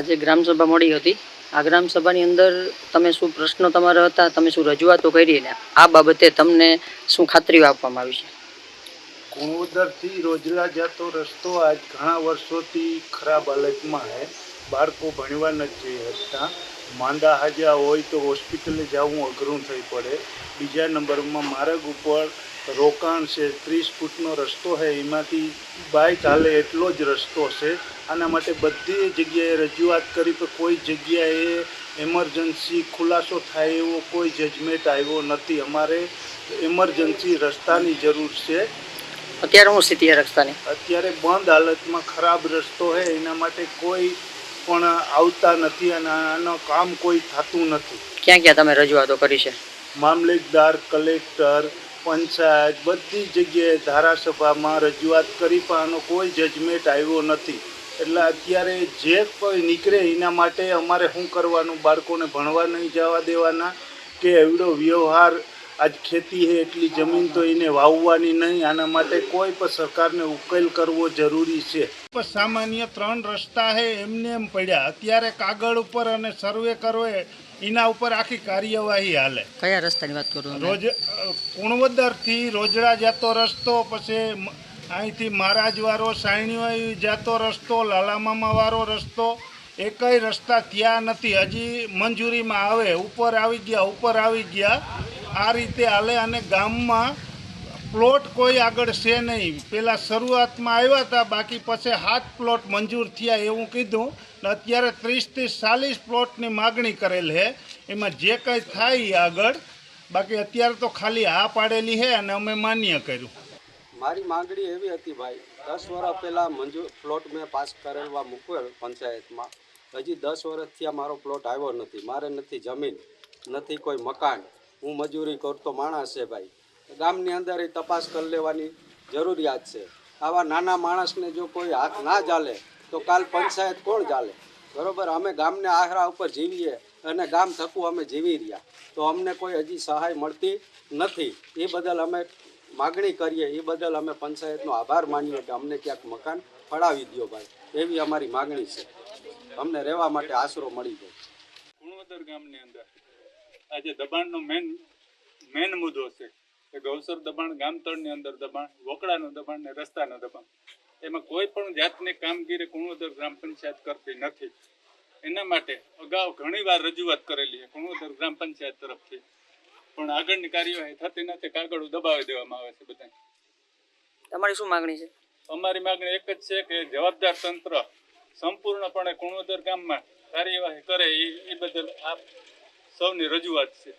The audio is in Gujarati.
આજે ગ્રામસભા મળી હતી. આ ગ્રામસભાની અંદર તમે શું પ્રશ્નો તમારા હતા, તમે શું રજૂઆતો કરી આ બાબતે તમને શું ખાતરીઓ આપવામાં આવી છે? કુંવદરથી રોજડા જતો રસ્તો આજ ઘણા વર્ષોથી ખરાબ હાલતમાં છે બાળકો ભણવા નથી જઈ શકતા. માંદા હાજા હોય તો હોસ્પિટલે જવું અઘરું થઈ પડે. બીજા નંબરમાં માર્ગ ઉપર રોકાણ છે ત્રીસ ફૂટનો રસ્તો છે એમાંથી બાઇક હાલે એટલો જ રસ્તો છે. આના માટે બધી જગ્યાએ રજૂઆત કરી તો કોઈ જગ્યાએ એમરજન્સી ખુલાસો થાય એવો કોઈ જજમેન્ટ આવ્યો નથી. અમારે એમરજન્સી રસ્તાની જરૂર છે. અત્યારે હું સ્થિતિ રસ્તાની? અત્યારે બંધ હાલતમાં ખરાબ રસ્તો છે એના માટે કોઈ પણ આવતા નથી અને આનો કામ કોઈ થતું નથી. ક્યાં ક્યાં તમે રજૂઆતો કરી છે? મામલતદાર કલેક્ટર પંચાયત બધી જગ્યાએ ધારાસભામાં રજૂઆત કરી, પણ આનો કોઈ જજમેન્ટ આવ્યો નથી. એટલે અત્યારે જે કોઈ નીકળે એના માટે અમારે શું કરવાનું? બાળકોને ભણવા નહીં જવા દેવાના કે એવડો વ્યવહાર? આજ ખેતી છે એટલી જમીન તો એને વાવવાની નહીં. આના માટે કોઈ પણ સરકારને ઉકેલ કરવો જરૂરી છે. સામાન્ય ત્રણ રસ્તા હે એમને એમ પડ્યા. અત્યારે કાગળ ઉપર અને સર્વે કરવો એના ઉપર આખી કાર્યવાહી હાલે. કયા રસ્તાની વાત કરું રોજ કુણવદરથી રોજડા જતો રસ્તો પછી અહીંથી મહારાજવાળો સાયણીવાય જતો રસ્તો લાલામામાવાળો રસ્તો એકેય રસ્તા ત્યાં નથી. હજી મંજૂરીમાં આવે ઉપર આવી ગયા ઉપર આવી ગયા. આ રીતે હાલે અને ગામમાં પ્લોટ કોઈ આગળ છે નહીં. પહેલાં શરૂઆતમાં આવ્યા હતા બાકી પછી હાથ પ્લોટ મંજૂર થયા એવું કીધું. અત્યારે ત્રીસથી ચાલીસ પ્લોટની માગણી કરેલ છે. એમાં જે કંઈ થાય આગળ. બાકી અત્યારે તો ખાલી હા પાડેલી છે અને અમે માન્ય કર્યું. મારી માંગણી એવી હતી ભાઈ, દસ વર્ષ પહેલાં મંજૂર પ્લોટ મેં પાસ કરેલવા મૂકેલ પંચાયતમાં. હજી દસ વર્ષથી આ મારો પ્લોટ આવ્યો નથી. મારે નથી જમીન, નથી કોઈ મકાન. હું મજૂરી કરતો માણસ છે ભાઈ. ગામની અંદર એ તપાસ કરી લેવાની જરૂરિયાત છે. આવા નાના માણસને જો કોઈ હાથ ના ચાલે તો કાલ પંચાયત કોણ ચાલે? બરોબર? અમે ગામને આહરા ઉપર જીવીએ અને ગામ થકું અમે જીવી રહ્યા. તો અમને કોઈ હજી સહાય મળતી નથી. એ બદલ અમે માગણી કરીએ. એ બદલ અમે પંચાયતનો આભાર માનીએ કે અમને ક્યાંક મકાન ફળાવી દો ભાઈ. એવી અમારી માગણી છે. અમને રહેવા માટે આશરો મળી જાય કુણવદર ગામની અંદર આજે દબાણનો મેન મેન મુદ્દો છે કે ગૌસર દબાણ, ગામતળની અંદર દબાણ, વોકડાનું દબાણ ને રસ્તાનું દબાણ. એમાં કોઈ પણ જાતની કામગીરી કુણોદર ગ્રામ પંચાયત કરતી નથી. એના માટે અગાઉ ઘણી વાર રજૂઆત કરેલી છે કુણવદર ગ્રામ પંચાયત તરફથી. પણ આગળની કાર્યવાહી થતી નથી. કાગળો દબાવી દેવામાં આવે છે બધા તમારી શું માંગણી છે? અમારી માંગણી એક જ છે કે જવાબદાર તંત્ર સંપૂર્ણપણે કુણોદર ગામમાં કાર્યવાહી કરે. એ એ બદલ આપ સૌની રજૂઆત છે.